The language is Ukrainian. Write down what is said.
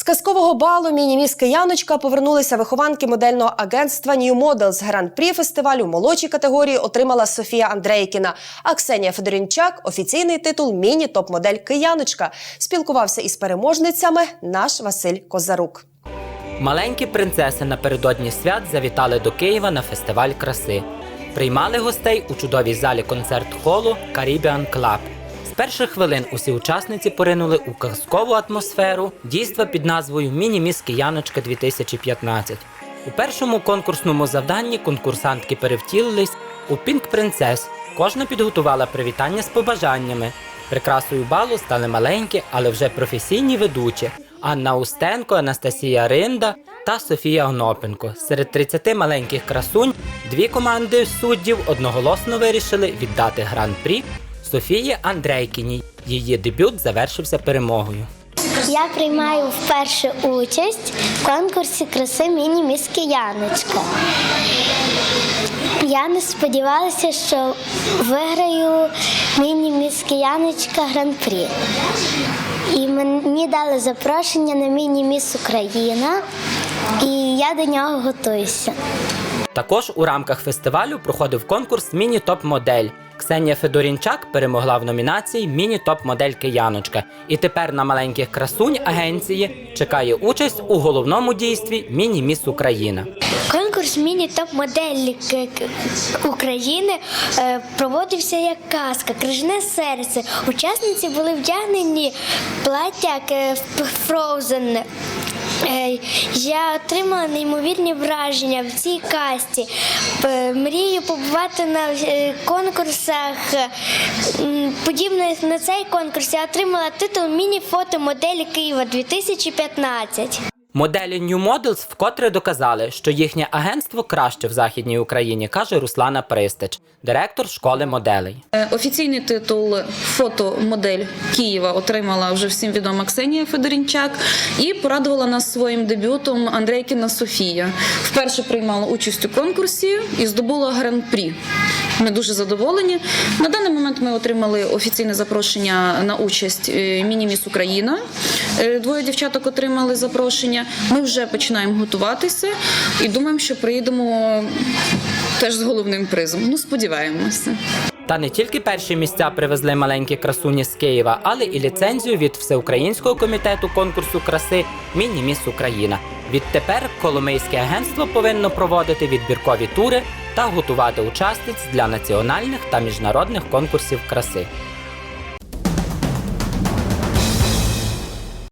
З казкового балу міні-міс Кияночка повернулися вихованки модельного агентства New Models. Гран-прі фестивалю молодшій категорії отримала Софія Андрейкіна. А Ксенія Федорінчак офіційний титул міні-топ-модель Кияночка. Спілкувався із переможницями наш Василь Козарук. Маленькі принцеси напередодні свят завітали до Києва на фестиваль краси. Приймали гостей у чудовій залі концерт-холу Caribbean Club. З перших хвилин усі учасниці поринули у казкову атмосферу дійства під назвою Міні-міс Кияночка 2015. У першому конкурсному завданні конкурсантки перевтілились у Пінк Принцес. Кожна підготувала привітання з побажаннями. Прикрасою балу стали маленькі, але вже професійні ведучі Анна Устенко, Анастасія Ринда та Софія Онопенко. Серед 30 маленьких красунь дві команди суддів одноголосно вирішили віддати гран-прі Софії Андрейкіній. Її дебют завершився перемогою. Я приймаю вперше участь в конкурсі краси міні-міс Кияночка. Я не сподівалася, що виграю міні-міс Кияночка гран-прі. І мені дали запрошення на міні-міс Україна, і я до нього готуюся. Також у рамках фестивалю проходив конкурс Міні-топ-модель. Ксенія Федорінчак перемогла в номінації Міні-топ-модель Кияночка. І тепер на маленьких красунь агенції чекає участь у головному дійстві Міні-міс Україна. Конкурс міні-топ-модель К- К- України е, проводився як казка, крижне серце. Учасниці були вдягнені плаття. Е, Я отримала неймовірні враження в цій касті. Мрію побувати на е, конкурсах. Подібно на цей конкурс я отримала титул міні-фото-моделі Києва 2015. Моделі New Models вкотре доказали, що їхнє агентство краще в Західній Україні, каже Руслана Пристич, директор школи моделей. Е, Офіційний титул фотомодель Києва отримала вже всім відома Ксенія Федорінчак і порадувала нас своїм дебютом Андрейкіна Софія. Вперше приймала участь у конкурсі і здобула гран-прі. Ми дуже задоволені. На даний момент ми отримали офіційне запрошення на участь е, Міні-Міс Україна. Е, Двоє дівчаток отримали запрошення. Ми вже починаємо готуватися і думаємо, що приїдемо теж з головним призом. Ну, сподіваємося. Та не тільки перші місця привезли маленькі красуні з Києва, але і ліцензію від Всеукраїнського комітету конкурсу краси Міні-міс Україна. Відтепер Коломийське агентство повинно проводити відбіркові тури та готувати учасниць для національних та міжнародних конкурсів краси.